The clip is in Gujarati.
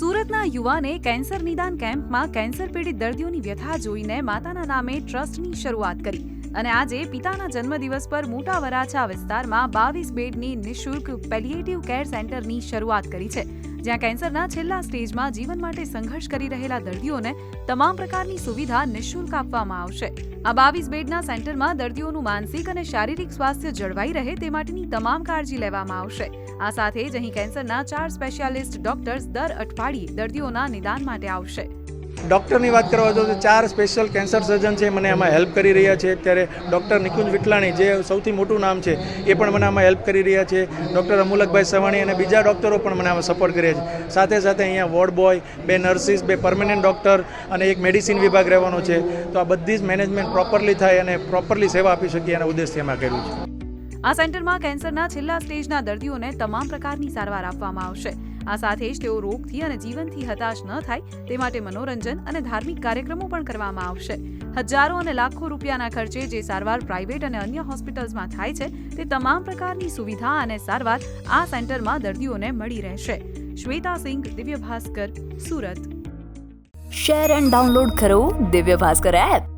સુરતના યુવાને કેન્સર નિદાન કેમ્પમાં કેન્સર પીડિત દર્દીઓની વ્યથા જોઈને માતાના નામે ટ્રસ્ટની શરૂઆત કરી. અને આજે પિતાના જન્મદિવસ પર મોટા વરાછા વિસ્તારમાં બાવીસ બેડની નિઃશુલ્ક પેલિએટિવ કેર સેન્ટરની શરૂઆત કરી છે, જ્યાં કેન્સરના છેલ્લા સ્ટેજમાં જીવન માટે સંઘર્ષ કરી રહેલા દર્દીઓને તમામ પ્રકારની સુવિધા નિઃશુલ્ક આપવામાં આવશે. આ બાવીસ બેડના સેન્ટરમાં દર્દીઓનું માનસિક અને શારીરિક સ્વાસ્થ્ય જળવાઈ રહે તે માટેની તમામ કાળજી લેવામાં આવશે. આ સાથે જ અહીં કેન્સરના ચાર સ્પેશિયાલિસ્ટ ડોક્ટર્સ દર અઠવાડિયે દર્દીઓના નિદાન માટે આવશે. ડૉક્ટરની વાત કરવા જાઉં તો ચાર સ્પેશિયલ કેન્સર સર્જન છે, મને આમાં હેલ્પ કરી રહ્યા છે. અત્યારે ડૉક્ટર નિકુંજ વિટલાણી જે સૌથી મોટું નામ છે, એ પણ મને આમાં હેલ્પ કરી રહ્યા છે. ડૉક્ટર અમુલકભાઈ સવાણી અને બીજા ડૉક્ટરો પણ મને આમાં સપોર્ટ કરી છે. સાથે સાથે અહીંયા વોર્ડ બોય, બે નર્સિસ, બે પરમેનન્ટ ડૉક્ટર અને એક મેડિસિન વિભાગ રહેવાનો છે. તો આ બધી જ મેનેજમેન્ટ પ્રોપરલી થાય અને પ્રોપરલી સેવા આપી શકીએ એના ઉદ્દેશથી એમાં કર્યું છે. આ સેન્ટરમાં કેન્સરના છેલ્લા સ્ટેજના દર્દીઓને તમામ પ્રકારની સારવાર આપવામાં આવશે. આ સાથે જ તેઓ રોગથી અને જીવનથી હતાશ ન થાય તે માટે મનોરંજન અને ધાર્મિક કાર્યક્રમો પણ કરવામાં આવશે. હજારો અને લાખો રૂપિયાના ખર્ચે જે સારવાર પ્રાઇવેટ અને અન્ય હોસ્પિટલ્સમાં થાય છે, તે તમામ પ્રકારની સુવિધા અને સારવાર આ સેન્ટરમાં દર્દીઓને મળી રહેશે. Shweta Singh Divya Bhaskar Surat. Share and download કરો દિવ્ય ભાસ્કર એપ.